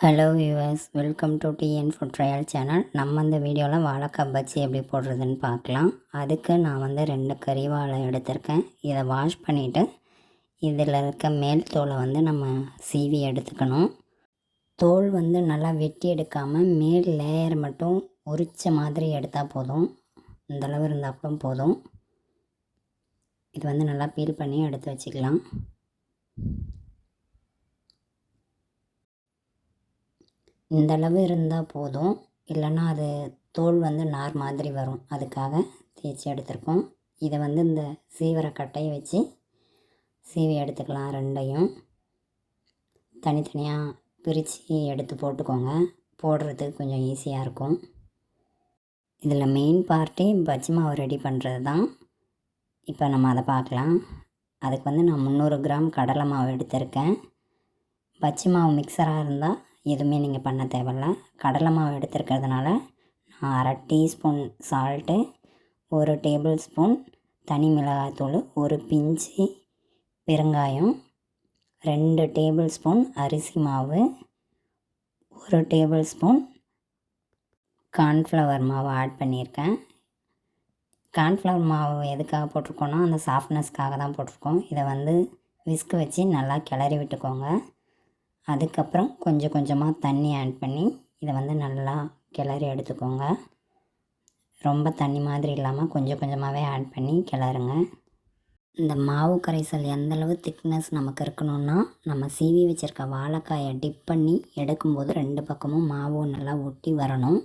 Hello viewers welcome to TN food trail channel நம்ம இந்த வீடியோவில் வாழைக்காய் பஜ்ஜி எப்படி போடுறதுன்னு பார்க்கலாம். அதுக்கு நான் வந்து ரெண்டு கறி வாழை எடுத்திருக்கேன். இதை வாஷ் பண்ணிவிட்டு இதில் இருக்க மேல் தோலை வந்து நம்ம சீவி எடுத்துக்கணும். தோல் வந்து நல்லா வெட்டி எடுக்காமல் மேல் லேயர் மட்டும் உரிச்ச மாதிரி எடுத்தால் போதும். இந்தளவு இருந்தால் கூட போதும். இது வந்து நல்லா பீல் பண்ணி எடுத்து வச்சுக்கலாம். இந்தளவு இருந்தால் போதும். இல்லைன்னா அது தோல் வந்து நார் மாதிரி வரும். அதுக்காக தேய்ச்சி எடுத்திருக்கோம். இதை வந்து இந்த சீவர கட்டையை வச்சு சீவி எடுத்துக்கலாம் ரெண்டையும். தனித்தனியாக பிரித்து எடுத்து போட்டுக்கோங்க. போடுறதுக்கு கொஞ்சம் ஈஸியாக இருக்கும். இதில் மெயின் பார்ட்டே பஜ்ஜி மாவு ரெடி பண்ணுறது தான். இப்போ நம்ம அதை பார்க்கலாம். அதுக்கு வந்து நான் முந்நூறு கிராம் கடலை மாவு எடுத்திருக்கேன். பஜ்ஜி மாவு மிக்சராக இருந்தால் எதுவுமே நீங்கள் பண்ண தேவையில்ல. கடலை மாவு எடுத்துருக்கிறதுனால நான் அரை டீஸ்பூன் சால்ட்டு ஒரு டேபிள் ஸ்பூன் தனி மிளகாய்த்தூள் ஒரு பிஞ்சு பெருங்காயம் ரெண்டு டேபிள் ஸ்பூன் அரிசி மாவு ஒரு டேபிள் ஸ்பூன் கார்ன்ஃப்ளவர் மாவு ஆட் பண்ணியிருக்கேன். கார்ன்ஃப்ளவர் மாவு எதுக்காக போட்டிருக்கோன்னா அந்த சாஃப்ட்னஸ்க்காக தான் போட்டிருக்கோம். இதை வந்து விஸ்க் வச்சு நல்லா கிளறி விட்டுக்கோங்க. அதுக்கப்புறம் கொஞ்சம் கொஞ்சமாக தண்ணி ஆட் பண்ணி இதை வந்து நல்லா கிளறி எடுத்துக்கோங்க. ரொம்ப தண்ணி மாதிரி இல்லாமல் கொஞ்சம் கொஞ்சமாகவே ஆட் பண்ணி கிளறுங்க. இந்த மாவு கரைசல் எந்தளவு திக்னஸ் நமக்கு இருக்கணும்னா நம்ம சீவி வச்சுருக்க வாழைக்காயை டிப் பண்ணி எடுக்கும்போது ரெண்டு பக்கமும் மாவு நல்லா ஒட்டி வரணும்.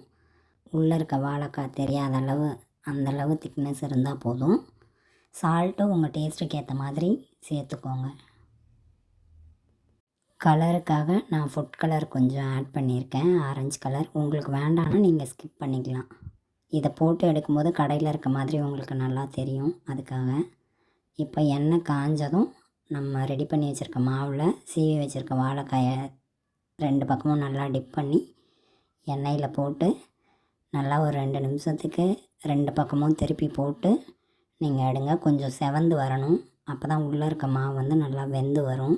உள்ளே இருக்க வாழைக்காய் தெரியாத அளவு அந்தளவு திக்னஸ் இருந்தால் போதும். சால்ட்டும் உங்கள் டேஸ்ட்டுக்கு ஏற்ற மாதிரி சேர்த்துக்கோங்க. கலருக்காக நான் ஃபுட் கலர் கொஞ்சம் ஆட் பண்ணியிருக்கேன். ஆரஞ்சு கலர் உங்களுக்கு வேண்டாம்னா நீங்கள் ஸ்கிப் பண்ணிக்கலாம். இதை போட்டு எடுக்கும்போது கடையில் இருக்க மாதிரி உங்களுக்கு நல்லா தெரியும். அதுக்காக இப்போ எண்ணெய் காஞ்சதும் நம்ம ரெடி பண்ணி வச்சுருக்க மாவில் சீவி வச்சுருக்க வாழைக்காயை ரெண்டு பக்கமும் நல்லா டிப் பண்ணி எண்ணெயில் போட்டு நல்லா ஒரு ரெண்டு நிமிஷத்துக்கு ரெண்டு பக்கமும் திருப்பி போட்டு நீங்கள் எடுங்க. கொஞ்சம் செவந்து வரணும். அப்போ தான் உள்ளே இருக்க மாவு வந்து நல்லா வெந்து வரும்.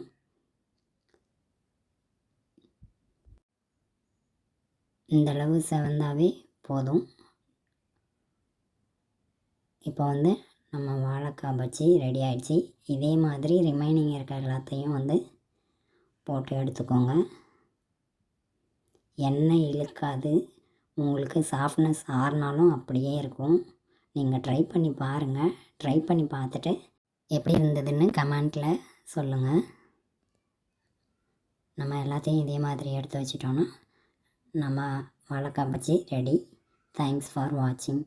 இந்தளவு செவந்தாவே போதும். இப்போ வந்து நம்ம வாழைக்காய் பஜ்ஜி ரெடி ஆகிடுச்சி இதே மாதிரி ரிமைனிங் இருக்க எல்லாத்தையும் வந்து போட்டு எடுத்துக்கோங்க. எண்ணெய் இழுக்காது. உங்களுக்கு சாஃப்ட்னஸ் ஆறுனாலும் அப்படியே இருக்கும். நீங்கள் ட்ரை பண்ணி பாருங்கள் ட்ரை பண்ணி பார்த்துட்டு எப்படி இருந்ததுன்னு கமெண்ட்டில் சொல்லுங்கள் நம்ம எல்லாத்தையும் இதே மாதிரி எடுத்து வச்சிட்டோன்னா நம்ம வாழைக்காய் பஜ்ஜி ரெடி தேங்க்ஸ் ஃபார் வாட்சிங்